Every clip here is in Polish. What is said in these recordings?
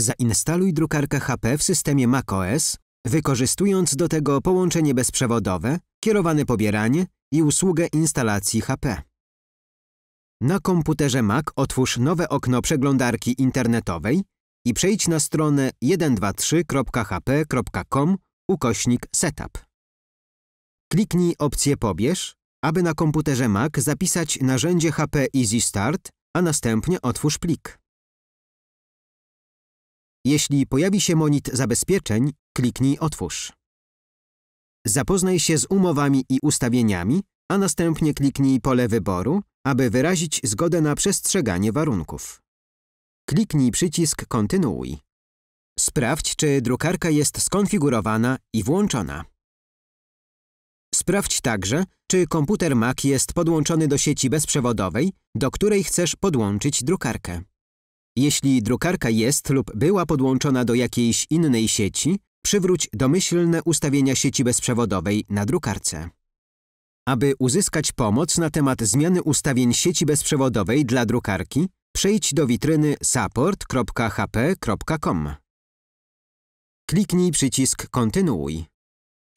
Zainstaluj drukarkę HP w systemie macOS, wykorzystując do tego połączenie bezprzewodowe, kierowane pobieranie i usługę instalacji HP. Na komputerze Mac otwórz nowe okno przeglądarki internetowej i przejdź na stronę 123.hp.com ukośnik setup. Kliknij opcję Pobierz, aby na komputerze Mac zapisać narzędzie HP Easy Start, a następnie otwórz plik. Jeśli pojawi się monit zabezpieczeń, kliknij Otwórz. Zapoznaj się z umowami i ustawieniami, a następnie kliknij pole wyboru, aby wyrazić zgodę na przestrzeganie warunków. Kliknij przycisk Kontynuuj. Sprawdź, czy drukarka jest skonfigurowana i włączona. Sprawdź także, czy komputer Mac jest podłączony do sieci bezprzewodowej, do której chcesz podłączyć drukarkę. Jeśli drukarka jest lub była podłączona do jakiejś innej sieci, przywróć domyślne ustawienia sieci bezprzewodowej na drukarce. Aby uzyskać pomoc na temat zmiany ustawień sieci bezprzewodowej dla drukarki, przejdź do witryny support.hp.com. Kliknij przycisk Kontynuuj.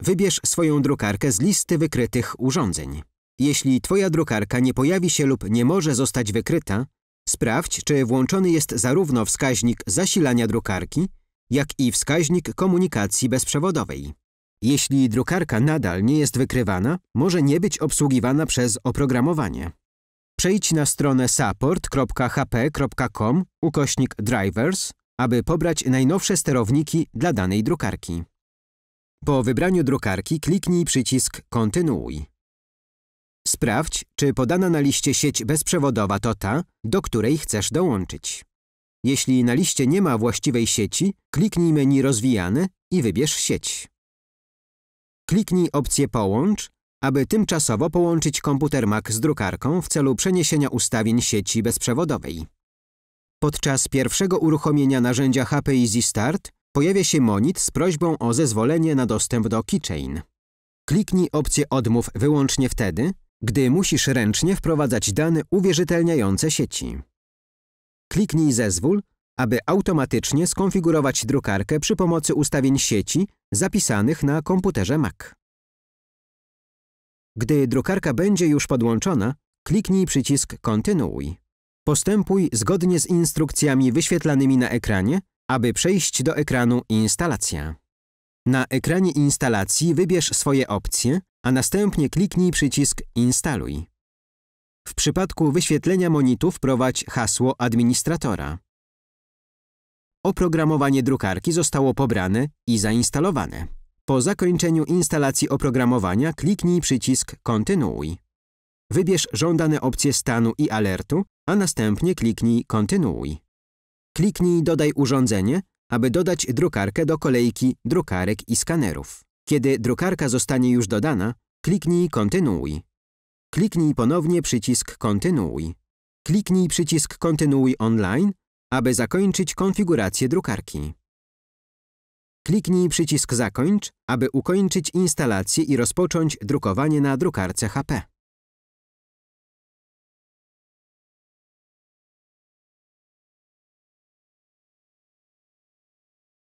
Wybierz swoją drukarkę z listy wykrytych urządzeń. Jeśli Twoja drukarka nie pojawi się lub nie może zostać wykryta, sprawdź, czy włączony jest zarówno wskaźnik zasilania drukarki, jak i wskaźnik komunikacji bezprzewodowej. Jeśli drukarka nadal nie jest wykrywana, może nie być obsługiwana przez oprogramowanie. Przejdź na stronę support.hp.com ukośnik drivers, aby pobrać najnowsze sterowniki dla danej drukarki. Po wybraniu drukarki kliknij przycisk Kontynuuj. Sprawdź, czy podana na liście sieć bezprzewodowa to ta, do której chcesz dołączyć. Jeśli na liście nie ma właściwej sieci, kliknij menu Rozwijane i wybierz sieć. Kliknij opcję Połącz, aby tymczasowo połączyć komputer Mac z drukarką w celu przeniesienia ustawień sieci bezprzewodowej. Podczas pierwszego uruchomienia narzędzia HP Easy Start pojawia się monit z prośbą o zezwolenie na dostęp do Keychain. Kliknij opcję Odmów wyłącznie wtedy, gdy musisz ręcznie wprowadzać dane uwierzytelniające sieci. Kliknij Zezwól, aby automatycznie skonfigurować drukarkę przy pomocy ustawień sieci zapisanych na komputerze Mac. Gdy drukarka będzie już podłączona, kliknij przycisk Kontynuuj. Postępuj zgodnie z instrukcjami wyświetlanymi na ekranie, aby przejść do ekranu Instalacja. Na ekranie instalacji wybierz swoje opcje, a następnie kliknij przycisk Instaluj. W przypadku wyświetlenia monitu wprowadź hasło administratora. Oprogramowanie drukarki zostało pobrane i zainstalowane. Po zakończeniu instalacji oprogramowania kliknij przycisk Kontynuuj. Wybierz żądane opcje stanu i alertu, a następnie kliknij Kontynuuj. Kliknij Dodaj urządzenie, aby dodać drukarkę do kolejki drukarek i skanerów. Kiedy drukarka zostanie już dodana, kliknij Kontynuuj. Kliknij ponownie przycisk Kontynuuj. Kliknij przycisk Kontynuuj online, aby zakończyć konfigurację drukarki. Kliknij przycisk Zakończ, aby ukończyć instalację i rozpocząć drukowanie na drukarce HP.